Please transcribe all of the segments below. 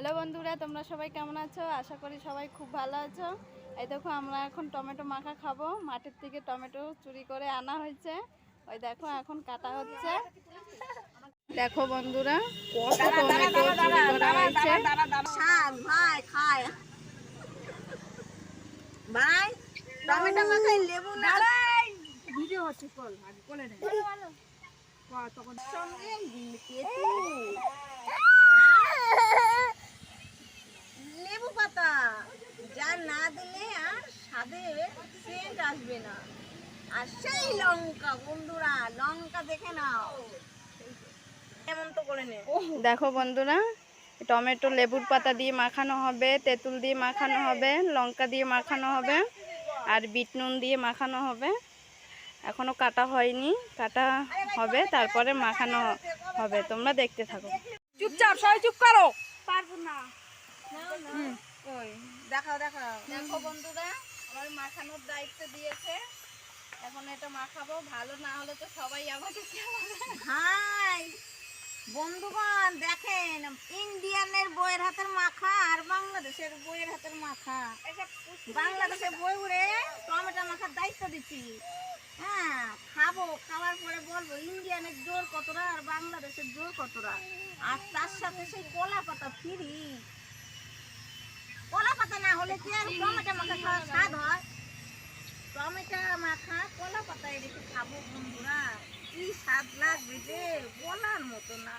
Hello বন্ধুরা তোমরা সবাই কেমন আছো? আশা করি সবাই খুব ভালো আছো। এই দেখো আমরা এখন টমেটো মাখা খাব। মাঠের থেকে টমেটো চুরি করে আনা হয়েছে। ওই দেখো এখন কাটা হচ্ছে। দেখো বন্ধুরা কত টমেটো চুরি করা হয়েছে। শাক ভাই খায়। ভাই টমেটো মাখায় লেবু না? ভিডিও হচ্ছে কল আগে কোলে নে। তখন সঙ্গে কেতু লেবু পাতা যা না দিলে আর স্বাদে সেন্ট আসবে না। আর সেই লঙ্কা বন্ধুরা লঙ্কা দেখে নাও। কেমন তো করে নে। দেখো বন্ধুরা টমেটো লেবুর পাতা দিয়ে মাখানো হবে তেঁতুল দিয়ে মাখানো হবে লঙ্কা দিয়ে মাখানো হবে আর বিট নুন দিয়ে মাখানো হবে। এখনও কাটা হয়নি কাটা হবে তারপরে মাখানো হবে। তোমরা দেখতে থাকো। চুপচাপ সবাই চুপ করো। পারব না। দেখাও দেখাও। দেখো বন্ধুরা আমার মাখানোর দায়িত্ব দিয়েছে। এখন এটা মাখাবো ভালো না হলে তো সবাই আমাকে হাই বন্ধুগণ দেখেন ইন্ডিয়ানের বইয়ের হাতের মাখা আর বাংলাদেশের বইয়ের হাতের মাখা। বাংলাদেশের বই উড়ে টমেটো মাখার দায়িত্ব দিচ্ছি। হ্যাঁ খাব খাওয়ার পরে বলব ইন্ডিয়ানের জোর কতটা আর বাংলাদেশের জোর কতটা? আর তার সাথে সেই কলা পাতা ফ্রি পাতা কি আর টমেটো মাখা খাওয়ার স্বাদ হয়? টমেটো মাখা কলা পাতায় রেখে খাব বন্ধুরা। কি স্বাদ লাগবে যে বলার মতো না।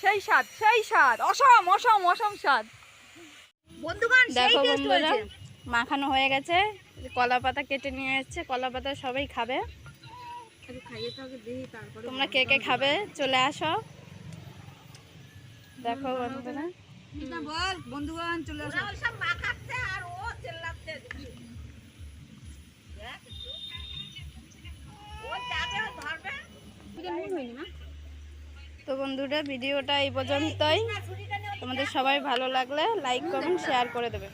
সেই স্বাদ সেই স্বাদ অসম অসম অসম স্বাদ। বন্ধুগণ দেখো বন্ধুরা মাখানো হয়ে গেছে। কলা পাতা কেটে নিয়ে এসছে কলা পাতা সবাই খাবে। তোমরা কে কে খাবে চলে আসো। দেখো বন্ধুরা। বল বন্ধুগণ চলে আসো। তো বন্ধুরা ভিডিওটা এই পর্যন্তই। তোমাদের সবাই ভালো লাগলে লাইক কমেন্ট শেয়ার করে দেবে।